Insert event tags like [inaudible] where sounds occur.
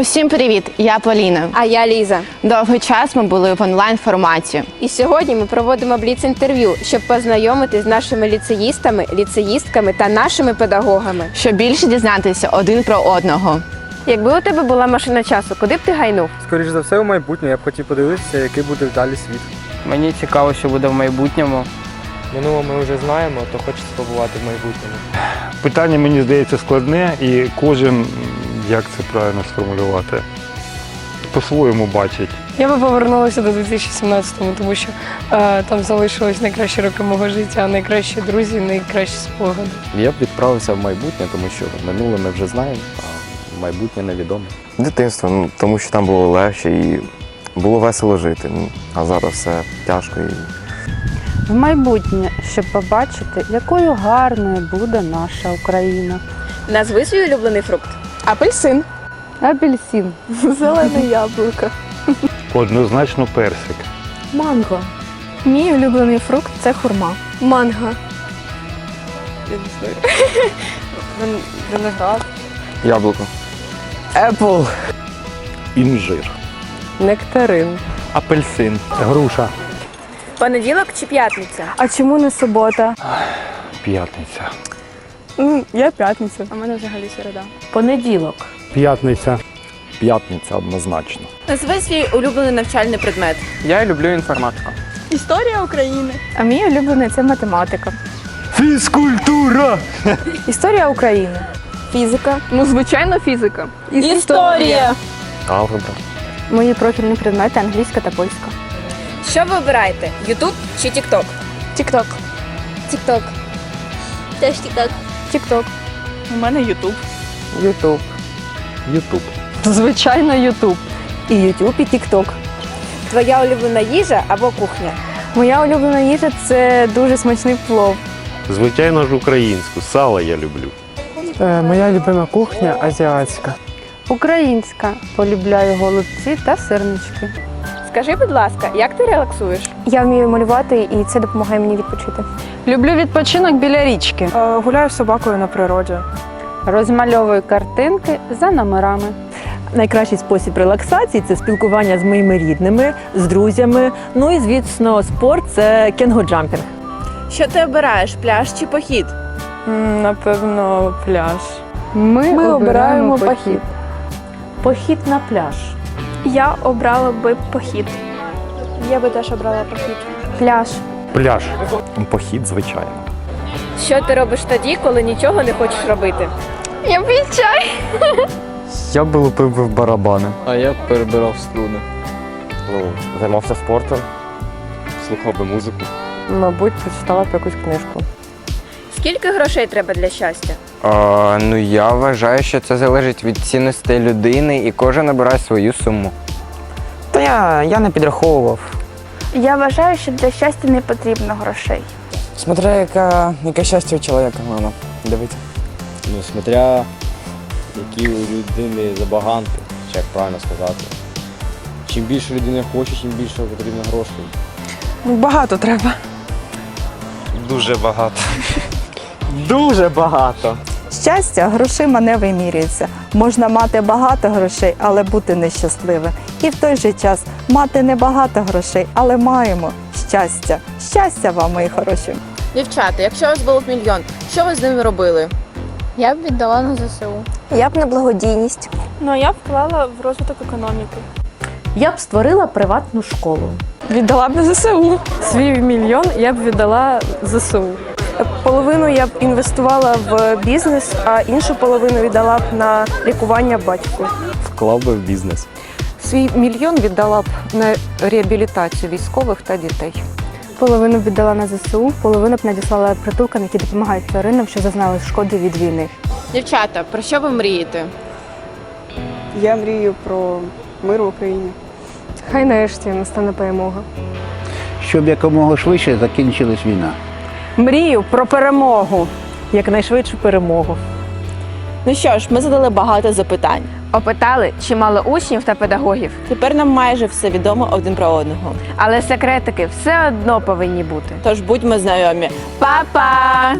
Усім привіт! Я Поліна. А я Ліза. Довгий час ми були в онлайн форматі. І сьогодні ми проводимо бліц-інтерв'ю, щоб познайомитись з нашими ліцеїстами, ліцеїстками та нашими педагогами. Щоб більше дізнатися один про одного. Якби у тебе була машина часу, куди б ти гайнув? Скоріш за все, у майбутнє я б хотів подивитися, який буде далі світ. Мені цікаво, що буде в майбутньому. Минуло ми вже знаємо, то хочеться побувати в майбутньому. Питання мені здається складне, і кожен, як це правильно сформулювати, по-своєму бачить. Я би повернулася до 2017-му, тому що е, там залишились найкращі роки мого життя, найкращі друзі, найкращі спогади. Я б відправився в майбутнє, тому що минуле ми вже знаємо, а майбутнє невідоме. Дитинство, ну, тому що там було легше і було весело жити. Ну, а зараз все тяжко і в майбутнє, щоб побачити, якою гарною буде наша Україна. Назви свій улюблений фрукт. Апельсин. Апельсин. [laughs] Зелене яблуко. Однозначно персик. Манго. Мій улюблений фрукт це хурма. Манго. [laughs] Виноград. яблуко. Apple. Інжир. Нектарин. Апельсин. Груша. Понеділок чи п'ятниця? А чому не субота? П'ятниця. Я п'ятниця. У мене взагалі середа. Понеділок. П'ятниця. П'ятниця однозначно. Назви свій улюблений навчальний предмет. Я люблю інформатику. Історія України. А мій улюблений це математика. Фізкультура! Історія України. Фізика. Ну, звичайно, фізика. Історія. Алгебра. Мої профільні предмети англійська та польська. Що ви обираєте? Ютуб чи Тікток? Тікток. Тікток. Теж Тікток. Тікток. У мене Ютуб. Ютуб. Ютуб. Звичайно, Ютуб. І Ютуб, і Тікток. Твоя улюблена їжа або кухня? Моя улюблена їжа це дуже смачний плов. Звичайно ж українську. Сало я люблю. Е, моя любима кухня азіатська. Українська. Полюбляю голубці та сирнички. Скажи, будь ласка, як ти релаксуєш? Я вмію малювати і це допомагає мені відпочити. Люблю відпочинок біля річки. Гуляю з собакою на природі. Розмальовую картинки за номерами. Найкращий спосіб релаксації це спілкування з моїми рідними, з друзями. Ну і звісно, спорт це кенгоджампінг. Що ти обираєш, пляж чи похід? Напевно, пляж. Ми, обираємо похід. Похід на пляж. Я обрала би похід. Я би теж обрала похід. Пляж. Пляж. Похід, звичайно. Що ти робиш тоді, коли нічого не хочеш робити? Я п'ю чай. Я б лупив в барабани. А я перебирав струни. Ну, займався спортом. Слухав би музику. Мабуть, прочитала б якусь книжку. Скільки грошей треба для щастя? А, ну я вважаю, що це залежить від цінностей людини і кожен обирає свою суму. Та я, я не підраховував. Я вважаю, що для щастя не потрібно грошей. Смотря яка, яке щастя у чоловіка, мама. Дивіться. Ну, смотря які у людини забаганки, чи як правильно сказати. Чим більше людина хоче, чим більше потрібно грошей. Багато треба. Дуже багато. Дуже багато. Щастя грошима не вимірюється. Можна мати багато грошей, але бути нещасливим. І в той же час мати небагато грошей, але маємо щастя. Щастя вам, мої хороші. Дівчата, якщо у вас був мільйон, що ви з ними робили? Я б віддала на ЗСУ. Я б на благодійність. Ну а я б вклала в розвиток економіки. Я б створила приватну школу. Віддала б на ЗСУ. Свій мільйон я б віддала ЗСУ. Половину я б інвестувала в бізнес, а іншу половину віддала б на лікування батьку. Вклав би в бізнес. Свій мільйон віддала б на реабілітацію військових та дітей. Половину б віддала на ЗСУ, половину б надіслала притулкам, які допомагають тваринам, що зазнали шкоди від війни. Дівчата, про що ви мрієте? Я мрію про мир в Україні. Хай нарешті настане перемога. Щоб якомога швидше закінчилась війна. Мрію про перемогу. Якнайшвидшу перемогу. Ну що ж, ми задали багато запитань. Опитали, чимало учнів та педагогів. Тепер нам майже все відомо один про одного. Але секретики все одно повинні бути. Тож будьмо знайомі. Па-па!